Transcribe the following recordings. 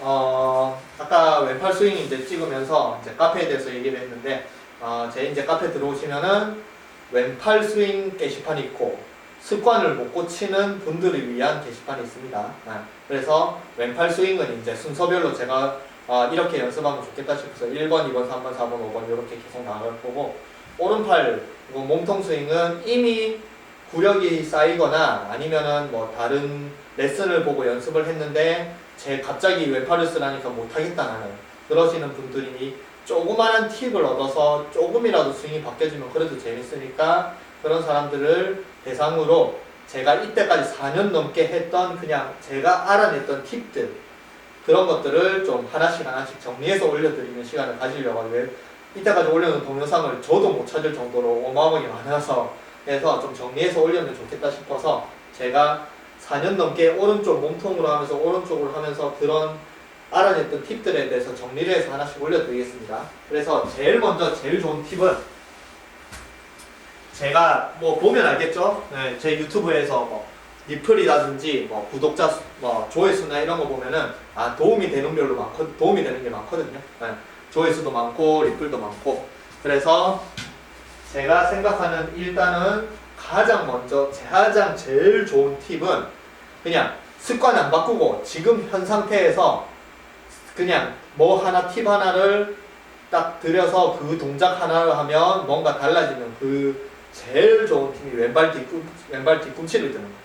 어, 아까 왼팔 스윙 이제 찍으면서 이제 카페에 대해서 얘기를 했는데, 어, 제 이제 카페 들어오시면은 왼팔 스윙 게시판이 있고, 습관을 못 고치는 분들을 위한 게시판이 있습니다. 아, 그래서 왼팔 스윙은 이제 순서별로 제가 아, 이렇게 연습하면 좋겠다 싶어서 1번, 2번, 3번, 4번, 5번 이렇게 계속 나갈 거고, 오른팔 몸통 스윙은 이미 구력이 쌓이거나 아니면은 뭐 다른 레슨을 보고 연습을 했는데 제 갑자기 왼팔을 쓰라니까 못하겠다 나는 그러시는 분들이 조그마한 팁을 얻어서 조금이라도 스윙이 바뀌어지면 그래도 재밌으니까 그런 사람들을 대상으로 제가 이때까지 4년 넘게 했던 그냥 제가 알아냈던 팁들 그런 것들을 좀 하나씩 하나씩 정리해서 올려드리는 시간을 가지려고 하고요. 이때까지 올려놓은 동영상을 저도 못 찾을 정도로 어마어마하게 많아서 해서 좀 정리해서 올리면 좋겠다 싶어서 제가 4년 넘게 오른쪽 몸통으로 하면서 오른쪽으로 하면서 그런 알아냈던 팁들에 대해서 정리를 해서 하나씩 올려드리겠습니다. 그래서 제일 먼저 제일 좋은 팁은 제가 뭐 보면 알겠죠? 네, 제 유튜브에서 뭐 리플이라든지 뭐 구독자 수, 뭐 조회수나 이런 거 보면은 아 도움이 되는 별로 많거 도움이 되는 게 많거든요. 네, 조회수도 많고 리플도 많고 그래서 제가 생각하는 일단은 가장 먼저 가장 제일 좋은 팁은 그냥 습관 안 바꾸고 지금 현 상태에서 그냥 뭐 하나 팁 하나를 딱 들여서 그 동작 하나를 하면 뭔가 달라지는 그 제일 좋은 팁이 왼발 뒤꿈 왼발 뒤꿈치를 드는 거예요.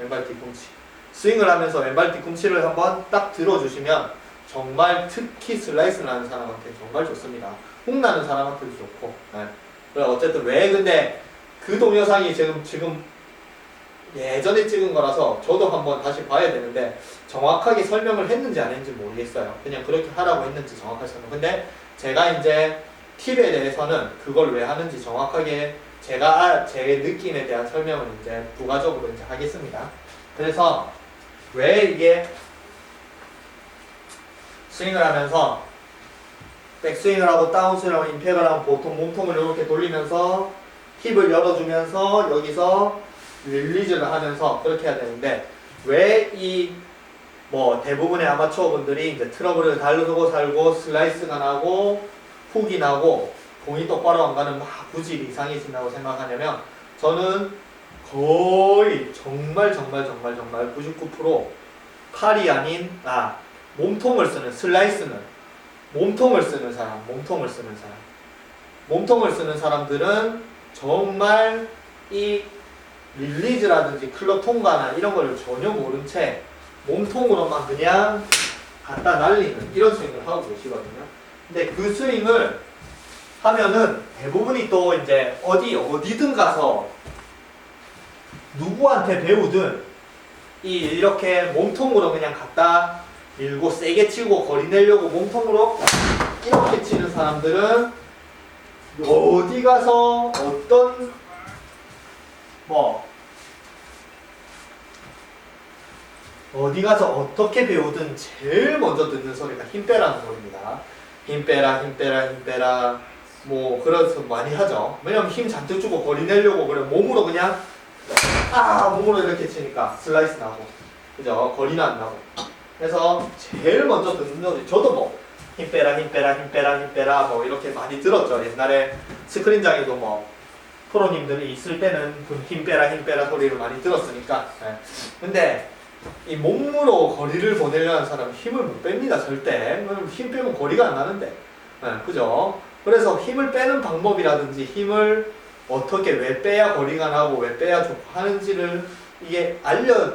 왼발 뒤꿈치. 스윙을 하면서 왼발 뒤꿈치를 한번 딱 들어주시면 정말 특히 슬라이스 나는 사람한테 정말 좋습니다. 훅 나는 사람한테도 좋고. 네. 어쨌든 왜 근데 그 동영상이 지금 지금 예전에 찍은 거라서 저도 한번 다시 봐야 되는데 정확하게 설명을 했는지 안 했는지 모르겠어요. 그냥 그렇게 하라고 했는지 정확하게 설명. 근데 제가 이제 팁에 대해서는 그걸 왜 하는지 정확하게 제가 알- 제 느낌에 대한 설명을 이제 부가적으로 이제 하겠습니다. 그래서 왜 이게 스윙을 하면서 백스윙을 하고 다운스윙을 하고 임팩을 하고 보통 몸통을 이렇게 돌리면서 힙을 열어주면서 여기서 릴리즈를 하면서 그렇게 해야 되는데 왜 이 뭐 대부분의 아마추어 분들이 이제 트러블을 달고 살고 슬라이스가 나고 훅이 나고 공이 똑바로 안 가는 막 구질이 이상해진다고 생각하냐면 저는 거의 정말 정말 정말 정말 99% 팔이 아닌 아 몸통을 쓰는 슬라이스는 몸통을 쓰는 사람, 몸통을 쓰는 사람. 몸통을 쓰는 사람들은 정말 이 릴리즈라든지 클럽 통과나 이런 걸 전혀 모른 채 몸통으로만 그냥 갖다 날리는 이런 스윙을 하고 계시거든요. 근데 그 스윙을 하면은 대부분이 또 이제 어디 어디든 가서 누구한테 배우든 이 이렇게 몸통으로 그냥 갖다 밀고 세게 치고 거리 내려고 몸통으로 이렇게 치는 사람들은 어디 가서 어떤 뭐 어디 가서 어떻게 배우든 제일 먼저 듣는 소리가 힘 빼라는 소리입니다. 힘 빼라, 힘 빼라, 힘 빼라. 뭐 그래서 많이 하죠. 왜냐면 힘 잔뜩 주고 거리 내려고 그래 몸으로 그냥 아 몸으로 이렇게 치니까 슬라이스 나고 그죠? 거리는 안 나고. 그래서 제일 먼저 듣는 소리 저도 뭐 힘 빼라, 힘 빼라, 힘 빼라, 힘 빼라 뭐 이렇게 많이 들었죠. 옛날에 스크린장에도 뭐 프로님들이 있을 때는 그힘 빼라, 힘 빼라 소리를 많이 들었으니까. 예. 근데 이 몸으로 거리를 보내려는 사람은 힘을 못 뺍니다 절대. 힘 빼면 거리가 안 나는데. 예, 그죠? 그래서 힘을 빼는 방법이라든지 힘을 어떻게 왜 빼야 거리가 나고 왜 빼야 좋고 하는지를 이게 알려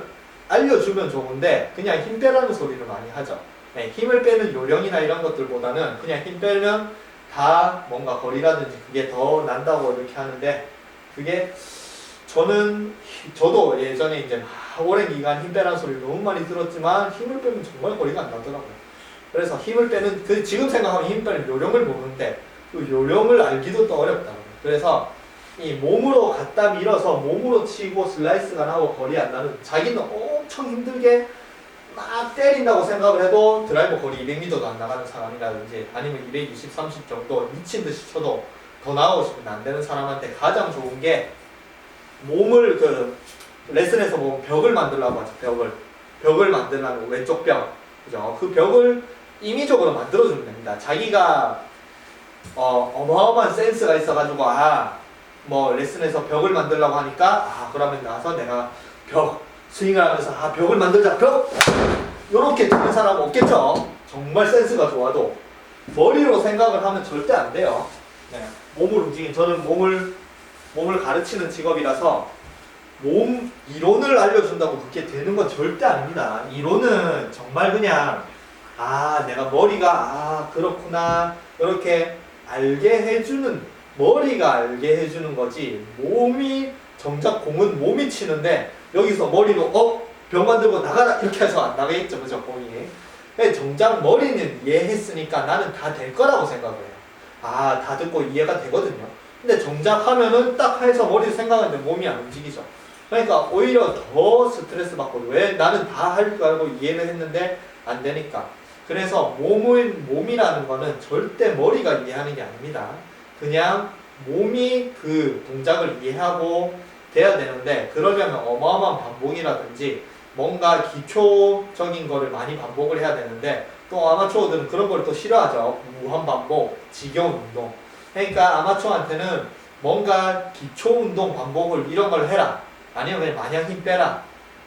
알려주면 좋은데 그냥 힘 빼라는 소리를 많이 하죠. 예, 힘을 빼는 요령이나 이런 것들보다는 그냥 힘 빼면 다 뭔가 거리라든지 그게 더 난다고 이렇게 하는데 그게 저는 저도 예전에 이제 막 오랜 기간 힘 빼라는 소리를 너무 많이 들었지만 힘을 빼면 정말 거리가 안 나더라고요. 그래서 힘을 빼는 그 지금 생각하면 힘 빼는 요령을 모르는데 그 요령을 알기도 또 어렵더라고요. 그래서 이 몸으로 갖다 밀어서 몸으로 치고 슬라이스가 나고 거리 안 나는 자기는 엄청 힘들게 막 때린다고 생각을 해도 드라이버 거리 200m도 안 나가는 사람이라든지 아니면 220, 30 정도 미친 듯이 쳐도 더 나가고 싶으면 안 되는 사람한테 가장 좋은 게 몸을 그 레슨에서 보면 벽을 만들라고 하죠 벽을 벽을 만들라는 왼쪽 벽 그죠? 그 벽을 임의적으로 만들어주면 됩니다. 자기가 어, 어마어마한 센스가 있어가지고 아 뭐 레슨에서 벽을 만들려고 하니까 아 그러면 나서 내가 벽 스윙을 하면서 아 벽을 만들자 벽 요렇게 되는 사람은 없겠죠. 정말 센스가 좋아도 머리로 생각을 하면 절대 안 돼요. 네. 몸을 움직인 저는 몸을 몸을 가르치는 직업이라서 몸 이론을 알려준다고 그렇게 되는 건 절대 아닙니다. 이론은 정말 그냥 아 내가 머리가 아 그렇구나 이렇게 알게 해주는 머리가 알게 해주는 거지. 몸이 정작 공은 몸이 치는데 여기서 머리로 어병 만들고 나가라! 이렇게 해서 안 나가겠죠. 그죠? 공이. 근데 정작 머리는 이해했으니까 나는 다 될 거라고 생각을 해요. 아 다 듣고 이해가 되거든요 근데 정작 하면은 딱 해서 머리 생각하는데 몸이 안 움직이죠 그러니까 오히려 더 스트레스 받고 왜 나는 다 할 줄 알고 이해를 했는데 안 되니까 그래서 몸을 몸이라는 거는 절대 머리가 이해하는 게 아닙니다. 그냥 몸이 그 동작을 이해하고 돼야 되는데 그러려면 어마어마한 반복이라든지 뭔가 기초적인 거를 많이 반복을 해야 되는데 또 아마추어들은 그런 걸 또 싫어하죠. 무한 반복, 지겨운 운동. 그러니까 아마추어한테는 뭔가 기초 운동 반복을 이런 걸 해라. 아니면 그냥 마냥 힘 빼라.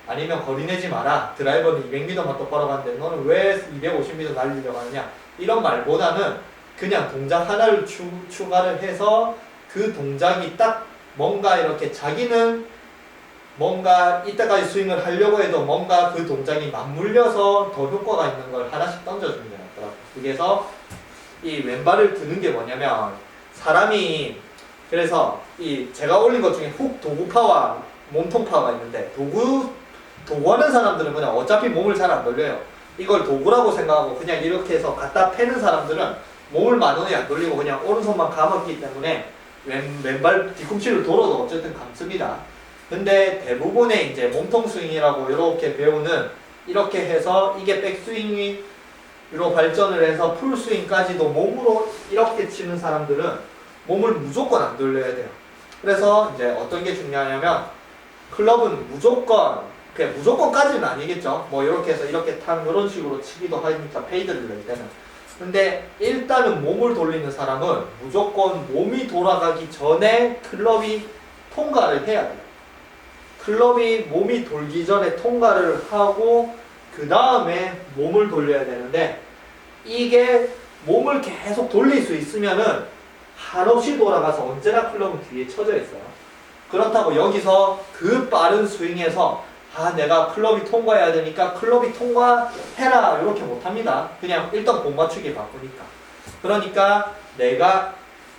아니면 거리 내지 마라. 드라이버는 200m만 똑바로 가는데 너는 왜 250m 날리려고 하느냐. 이런 말보다는 그냥 동작 하나를 추, 추가를 해서 그 동작이 딱 뭔가 이렇게 자기는 뭔가 이때까지 스윙을 하려고 해도 뭔가 그 동작이 맞물려서 더 효과가 있는 걸 하나씩 낫더라고요. 그래서 이 왼발을 드는 게 뭐냐면 사람이 그래서 이 제가 올린 것 중에 훅 도구파와 몸통파가 있는데 도구 도구하는 사람들은 그냥 어차피 몸을 잘 안 돌려요. 이걸 도구라고 생각하고 그냥 이렇게 해서 갖다 패는 사람들은 몸을 마누에 안 돌리고 그냥 오른손만 감았기 때문에 왼, 왼발 뒤꿈치를 돌아도 어쨌든 감습니다. 근데 대부분의 이제 몸통 스윙이라고 이렇게 배우는 이렇게 해서 이게 백스윙으로 발전을 해서 풀스윙까지도 몸으로 이렇게 치는 사람들은 몸을 무조건 안 돌려야 돼요. 그래서 이제 어떤 게 중요하냐면 클럽은 무조건 그냥 무조건까지는 아니겠죠. 뭐 이렇게 해서 이렇게 탕 이런 식으로 치기도 하니까 페이드를 낼 때는. 근데 일단은 몸을 돌리는 사람은 무조건 몸이 돌아가기 전에 클럽이 통과를 해야 돼요. 클럽이 몸이 돌기 전에 통과를 하고 그 다음에 몸을 돌려야 되는데 이게 몸을 계속 돌릴 수 있으면은 한없이 돌아가서 언제나 클럽은 뒤에 쳐져 있어요. 그렇다고 여기서 그 빠른 스윙에서 아 내가 클럽이 통과해야 되니까 클럽이 통과해라 이렇게 못합니다. 그냥 일단 공 맞추기 바쁘니까. 그러니까 내가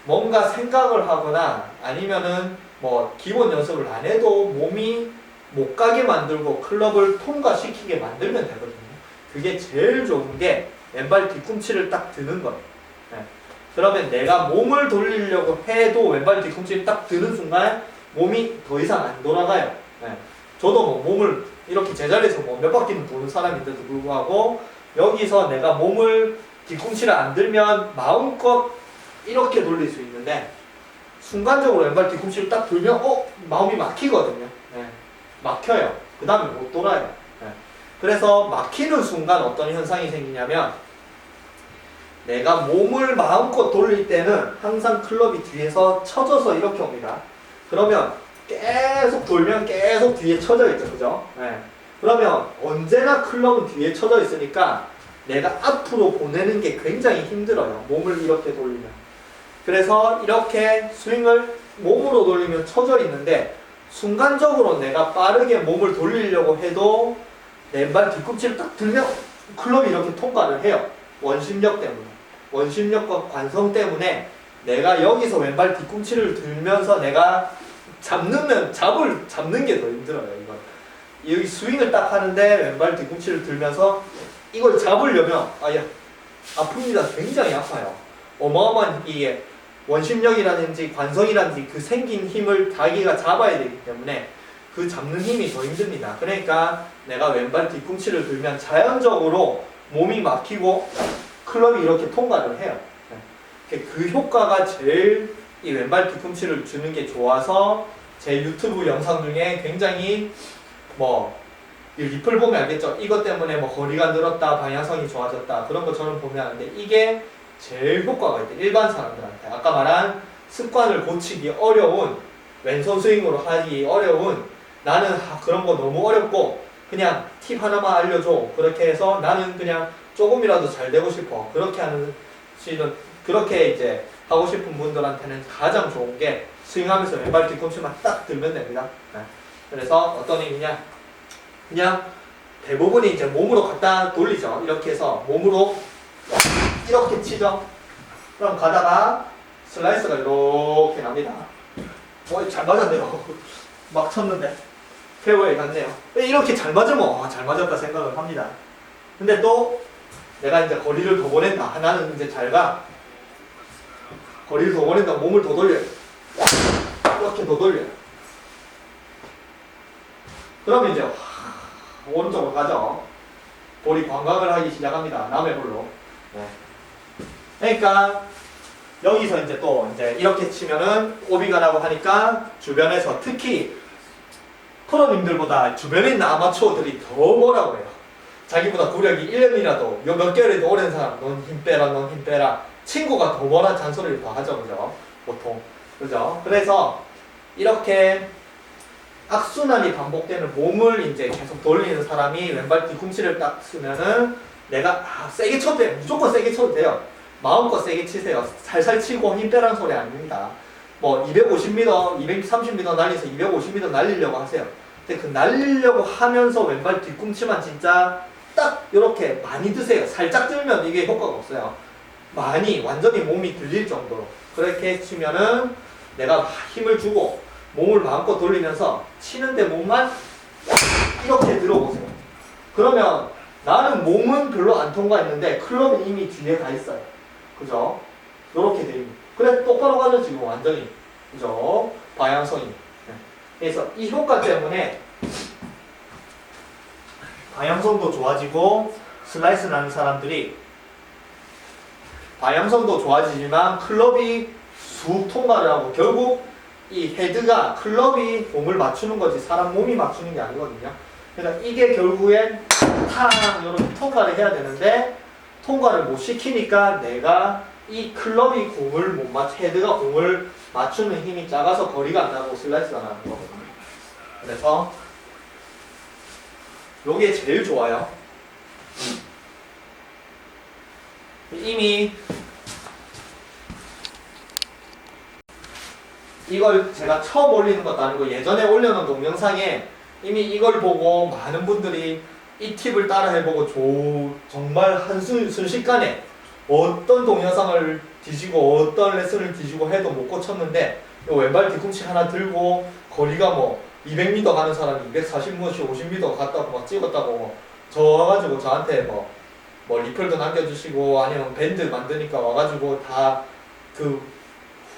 뭔가 생각을 하거나 아니면은 뭐 기본 연습을 안 해도 몸이 못 가게 만들고 클럽을 통과시키게 만들면 되거든요. 그게 제일 좋은 게 왼발 뒤꿈치를 딱 드는 거예요. 네. 그러면 내가 몸을 돌리려고 해도 왼발 뒤꿈치를 딱 드는 순간 몸이 더 이상 안 돌아가요. 네. 저도 뭐 몸을 이렇게 제자리에서 뭐 몇 바퀴는 도는 사람인데도 불구하고 여기서 내가 몸을 뒤꿈치를 안 들면 마음껏 이렇게 돌릴 수 있는데 순간적으로 왼발 뒤꿈치를 딱 들면 어 마음이 막히거든요. 네. 막혀요. 그 다음에 못 돌아요. 네. 그래서 막히는 순간 어떤 현상이 생기냐면 내가 몸을 마음껏 돌릴 때는 항상 클럽이 뒤에서 쳐져서 이렇게 옵니다. 그러면 계속 돌면 계속 뒤에 쳐져 있죠. 그죠? 네. 그러면 언제나 클럽은 뒤에 쳐져 있으니까 내가 앞으로 보내는 게 굉장히 힘들어요. 몸을 이렇게 돌리면. 그래서 이렇게 스윙을 몸으로 돌리면 쳐져 있는데 순간적으로 내가 빠르게 몸을 돌리려고 해도 왼발 뒤꿈치를 딱 들면 클럽이 이렇게 통과를 해요. 원심력 때문에. 원심력과 관성 때문에 내가 여기서 왼발 뒤꿈치를 들면서 내가 잡는 잡을 잡는 게 더 힘들어요. 이건 여기 스윙을 딱 하는데 왼발 뒤꿈치를 들면서 이걸 잡으려면 아야 아픕니다. 굉장히 아파요. 어마어마한 이게 원심력이라든지 관성이라든지 그 생긴 힘을 자기가 잡아야 되기 때문에 그 잡는 힘이 더 힘듭니다. 그러니까 내가 왼발 뒤꿈치를 들면 자연적으로 몸이 막히고 클럽이 이렇게 통과를 해요. 네. 그 효과가 제일 이 왼발 뒤꿈치를 주는 게 좋아서 제 유튜브 영상 중에 굉장히 뭐이 리플 보면 알겠죠? 이것 때문에 뭐 거리가 늘었다, 방향성이 좋아졌다 그런 것처럼 보면 아는데 이게 제일 효과가 있대 일반 사람들한테 아까 말한 습관을 고치기 어려운 왼손 스윙으로 하기 어려운 나는 아, 그런 거 너무 어렵고 그냥 팁 하나만 알려줘 그렇게 해서 나는 그냥 조금이라도 잘 되고 싶어 그렇게 하는 시는 그렇게 이제 하고 싶은 분들한테는 가장 좋은 게 스윙하면서 왼발 뒤꿈치만 딱 들면 됩니다. 네. 그래서 어떤 의미냐? 그냥 대부분이 이제 몸으로 갖다 돌리죠. 이렇게 해서 몸으로 이렇게 치죠. 그럼 가다가 슬라이스가 이렇게 납니다. 어, 잘 맞았네요. 막 쳤는데 페어웨이 갔네요. 이렇게 잘 맞으면 아, 잘 맞았다 생각을 합니다. 근데 또 내가 이제 거리를 더 보낸다. 하나는 이제 잘 가. 거리를 더 보낸다. 몸을 더 돌려. 이렇게 더 돌려. 그러면 이제 와, 오른쪽으로 가죠. 볼이 광각을 하기 시작합니다. 남의 볼로. 네. 그러니까 여기서 이제 또 이제 이렇게 치면은 오비가 나고 하니까 주변에서 특히 프로님들보다 주변에 있는 아마추어들이 더 뭐라고 해요. 자기보다 구력이 1년이라도 몇 개월이도 오랜 사람 넌 힘 빼라 넌 힘 빼라. 친구가 더 뭐라 잔소리를 더 하죠 그죠? 보통. 그죠? 그래서 이렇게 악순환이 반복되는 몸을 이제 계속 돌리는 사람이 왼발 뒤꿈치를 딱 쓰면은 내가 아, 세게 쳐도 돼요. 무조건 세게 쳐도 돼요. 마음껏 세게 치세요. 살살 치고 힘 빼라는 소리 아닙니다. 뭐 250m 230m 날려서 250m 날리려고 하세요. 근데 그 날리려고 하면서 왼발 뒤꿈치만 진짜 딱 이렇게 많이 드세요. 살짝 들면 이게 효과가 없어요. 많이 완전히 몸이 들릴 정도로 그렇게 치면은 내가 힘을 주고 몸을 마음껏 돌리면서 치는데 몸만 이렇게 들어보세요. 그러면 나는 몸은 별로 안 통과했는데 클럽은 이미 뒤에 가 있어요. 그죠? 이렇게 돼 있는. 그래 똑바로 가죠 지금 완전히. 그죠? 방향성이. 네. 그래서 이 효과 때문에 방향성도 좋아지고 슬라이스 나는 사람들이 방향성도 좋아지지만 클럽이 쑥 통과를 하고 결국 이 헤드가 클럽이 몸을 맞추는 거지 사람 몸이 맞추는 게 아니거든요. 그러니까 이게 결국엔 탕 이렇게 통과를 해야 되는데 통과를 못 시키니까 내가 이 클럽이 공을 못 맞, 헤드가 공을 맞추는 힘이 작아서 거리가 안 나고 슬라이스가 나는 거거든요. 그래서 요게 제일 좋아요. 이미 이걸 제가 처음 올리는 것도 아니고 예전에 올려놓은 동영상에 이미 이걸 보고 많은 분들이 이 팁을 따라 해보고 조, 정말 한 순 순식간에 어떤 동영상을 뒤지고 어떤 레슨을 뒤지고 해도 못 고쳤는데 이 왼발 뒤꿈치 하나 들고 거리가 뭐 200m 가는 사람이 240m, 50m 갔다고 막 찍었다고 뭐저 와가지고 저한테 뭐, 뭐 리플도 남겨주시고 아니면 밴드 만드니까 와가지고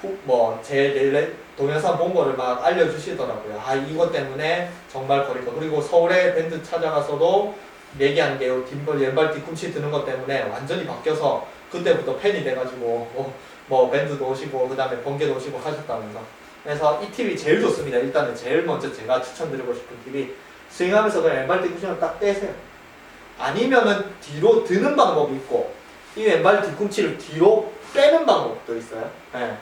다그뭐제 동영상 본 거를 막 알려주시더라고요. 아 이것 때문에 정말 거리가 그리고 서울에 밴드 찾아가서도 얘기한 게요. 뒷발 왼발 뒤꿈치 드는 것 때문에 완전히 바뀌어서 그때부터 팬이 돼가지고 뭐, 뭐 밴드도 오시고 그 다음에 번개도 오시고 하셨다면서 그래서 이 팁이 제일 좋습니다. 일단은 제일 먼저 제가 추천드리고 싶은 팁이 스윙하면서 그냥 왼발 뒤꿈치를 딱 떼세요. 아니면은 뒤로 드는 방법이 있고 이 왼발 뒤꿈치를 뒤로 빼는 방법도 있어요. 예.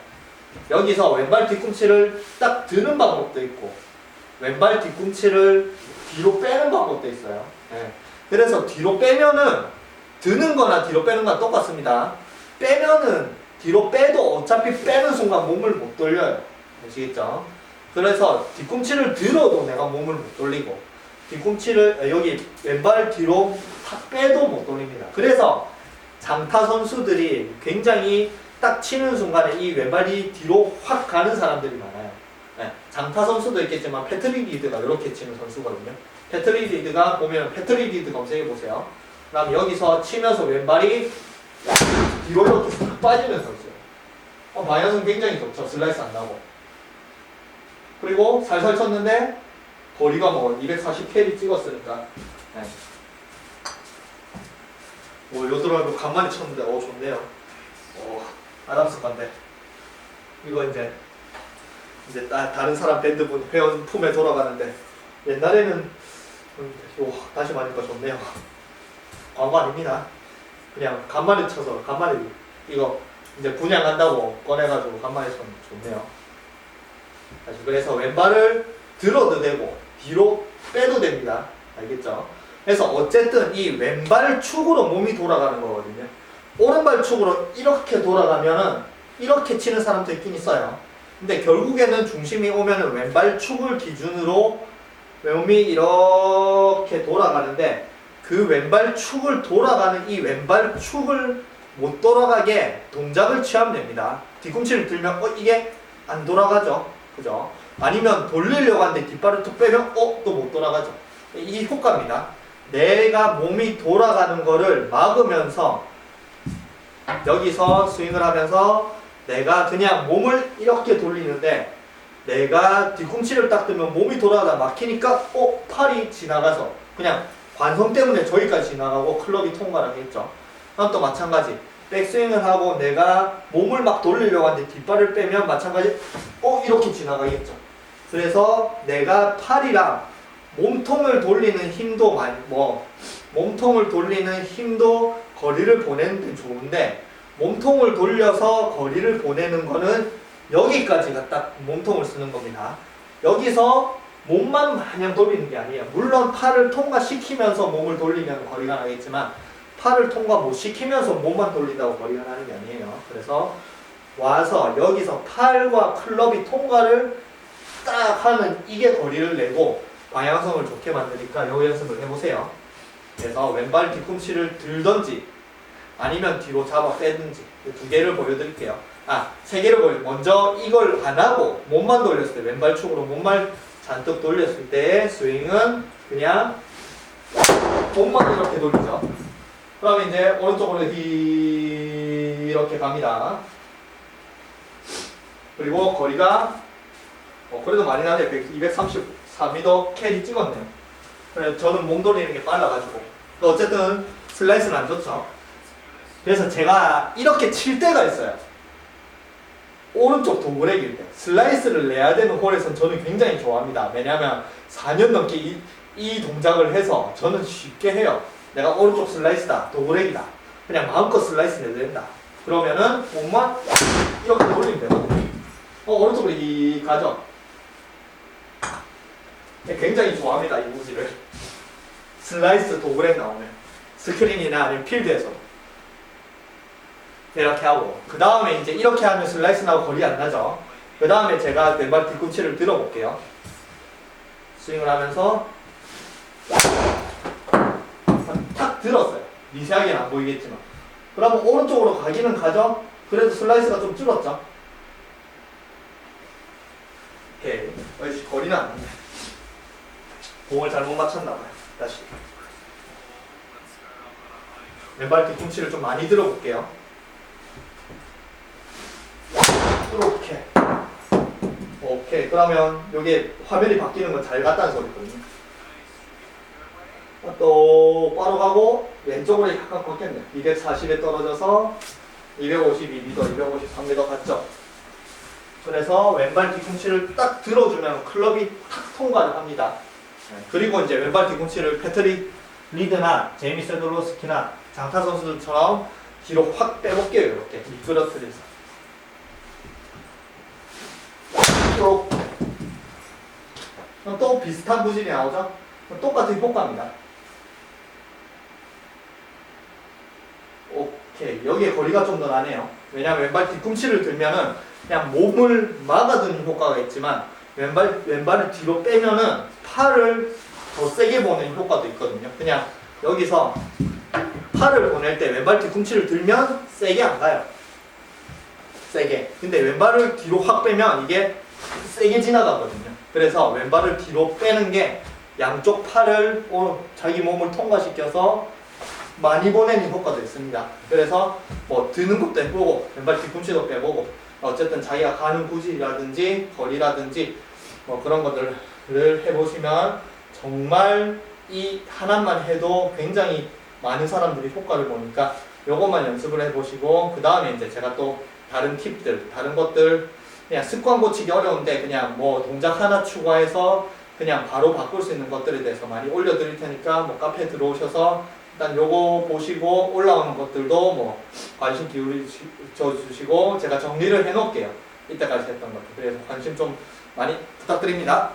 여기서 왼발 뒤꿈치를 딱 드는 방법도 있고 왼발 뒤꿈치를 뒤로 빼는 방법도 있어요. 예. 그래서 뒤로 빼면은 드는 거나 뒤로 빼는 거랑 똑같습니다. 빼면은 뒤로 빼도 어차피 빼는 순간 몸을 못 돌려요. 아시겠죠? 그래서 뒤꿈치를 들어도 내가 몸을 못 돌리고 뒤꿈치를 아, 여기 왼발 뒤로 탁 빼도 못 돌립니다. 그래서 장타 선수들이 굉장히 딱 치는 순간에 이 왼발이 뒤로 확 가는 사람들이 많아요. 네, 장타 선수도 있겠지만 패트릭 리드가 이렇게 치는 선수거든요. 패트릭 리드가 보면 패트릭 리드 검색해 보세요. 그럼 여기서 치면서 왼발이 뒤로 이렇게 싹 빠지는 선수예요. 어, 방향성 굉장히 좋죠. 슬라이스 안 나고. 그리고 살살 쳤는데 거리가 뭐 240캐리 찍었으니까. 네. 뭐 요드라도 간만에 쳤는데 어 좋네요. 오 아담스 건데 이거 이제 이제 따, 다른 사람 밴드 분 회원 품에 돌아가는데 옛날에는 오, 다시 말하니까 좋네요. 광고 아닙니다. 그냥 간만에 쳐서 간만에 이거 이제 분양한다고 꺼내가지고 간만에 쳐서 좋네요. 다시 그래서 왼발을 들어도 되고 뒤로 빼도 됩니다. 알겠죠? 그래서 어쨌든 이 왼발 축으로 몸이 돌아가는 거거든요. 오른발 축으로 이렇게 돌아가면은 이렇게 치는 사람도 있긴 있어요. 근데 결국에는 중심이 오면은 왼발 축을 기준으로 몸이 이렇게 돌아가는데 그 왼발 축을 돌아가는 이 왼발 축을 못 돌아가게 동작을 취하면 됩니다. 뒤꿈치를 들면 어 이게 안 돌아가죠. 그죠? 아니면 돌리려고 하는데 뒷발을 툭 빼면 어 또 못 돌아가죠. 이 효과입니다. 내가 몸이 돌아가는 거를 막으면서 여기서 스윙을 하면서 내가 그냥 몸을 이렇게 돌리는데 내가 뒤꿈치를 딱 뜨면 몸이 돌아가다 막히니까 어 팔이 지나가서 그냥 관성 때문에 저기까지 지나가고 클럽이 통과를 하겠죠. 그럼 또 마찬가지 백스윙을 하고 내가 몸을 막 돌리려고 하는데 뒷발을 빼면 마찬가지 어 이렇게 지나가겠죠. 그래서 내가 팔이랑 몸통을 돌리는 힘도 많이 뭐 몸통을 돌리는 힘도 거리를 보내는 데 좋은데 몸통을 돌려서 거리를 보내는 거는 여기까지가 딱 몸통을 쓰는 겁니다. 여기서 몸만 마냥 돌리는 게 아니에요. 물론 팔을 통과시키면서 몸을 돌리면 거리가 나겠지만 팔을 통과 못 시키면서 몸만 돌린다고 거리가 나는 게 아니에요. 그래서 와서 여기서 팔과 클럽이 통과를 딱 하는 이게 거리를 내고 방향성을 좋게 만드니까 요 연습을 해보세요. 그래서 왼발 뒤꿈치를 들던지 아니면 뒤로 잡아 빼든지 이두 개를 보여드릴게요. 아, 세 개를 보여. 먼저 이걸 안 하고 몸만 돌렸을 때 왼발 축으로 몸만 잔뜩 돌렸을 때 스윙은 그냥 몸만 이렇게 돌리죠. 그러면 이제 오른쪽으로 히- 이렇게 갑니다. 그리고 거리가 어, 그래도 많이 나네. 234m 캐리 찍었네요. 저는 몸 돌리는 게 빨라가지고. 또 어쨌든 슬라이스는 안 좋죠. 그래서 제가 이렇게 칠 때가 있어요. 오른쪽 도그렉일 때 슬라이스를 내야 되는 홀에선 저는 굉장히 좋아합니다. 왜냐하면 4년 넘게 이, 이 동작을 해서 저는 쉽게 해요. 내가 오른쪽 슬라이스다, 도그렉이다. 그냥 마음껏 슬라이스 내도 된다. 그러면은 몸만 이렇게 돌리면 되거든요. 어, 오른쪽으로 이 가죠. 네, 굉장히 좋아합니다, 이 무지를. 슬라이스 도그렉 나오면. 스크린이나 아니면 필드에서. 이렇게 하고 그 다음에 이제 이렇게 하면 슬라이스 나고 거리 안 나죠 그 다음에 제가 왼발 뒤꿈치를 들어볼게요 스윙을 하면서 탁 들었어요. 미세하게는 안 보이겠지만. 그러면 오른쪽으로 가기는 가죠? 그래도 슬라이스가 좀 줄었죠? 오케이 어이씨 거리는 안 나네 공을 잘못 맞췄나봐요. 다시. 왼발 뒤꿈치를 좀 많이 들어볼게요. 이렇게. 오케이. 그러면 여기 화면이 바뀌는 건 잘 갔다는 소리거든요 어, 또 바로 가고 왼쪽으로 약간 꺾였네. 240에 떨어져서 252m 253m 갔죠. 그래서 왼발 뒤꿈치를 딱 들어주면 클럽이 탁 통과를 합니다. 네, 그리고 이제 왼발 뒤꿈치를 패트릭 리드나 제이미 세돌로스키나 장타 선수들처럼 뒤로 확 빼볼게요 이렇게. 미끄러뜨려서. 그럼 또 비슷한 구질이 나오죠? 똑같은 효과입니다 오케이 여기에 거리가 좀 더 나네요. 왜냐하면 왼발 뒤꿈치를 들면은 그냥 몸을 막아두는 효과가 있지만 왼발, 왼발을 뒤로 빼면은 팔을 더 세게 보는 효과도 있거든요. 그냥 여기서 팔을 보낼 때 왼발 뒤꿈치를 들면 세게 안 가요. 세게. 근데 왼발을 뒤로 확 빼면 이게 세게 지나가거든요. 그래서 왼발을 뒤로 빼는 게 양쪽 팔을 오- 자기 몸을 통과시켜서 많이 보내는 효과도 있습니다. 그래서 뭐 드는 것도 해보고 왼발 뒤꿈치도 빼보고 어쨌든 자기가 가는 구질이라든지 거리라든지 뭐 그런 것들을 해보시면 정말 이 하나만 해도 굉장히 많은 사람들이 효과를 보니까 요것만 연습을 해보시고 그 다음에 이제 제가 또 다른 팁들 다른 것들 그냥 습관 고치기 어려운데 그냥 뭐 동작 하나 추가해서 그냥 바로 바꿀 수 있는 것들에 대해서 많이 올려드릴 테니까 뭐 카페 들어오셔서 일단 요거 보시고 올라오는 것들도 뭐 관심 기울여 주시고 제가 정리를 해 놓을게요. 이때까지 했던 것들. 그래서 관심 좀 많이 부탁드립니다.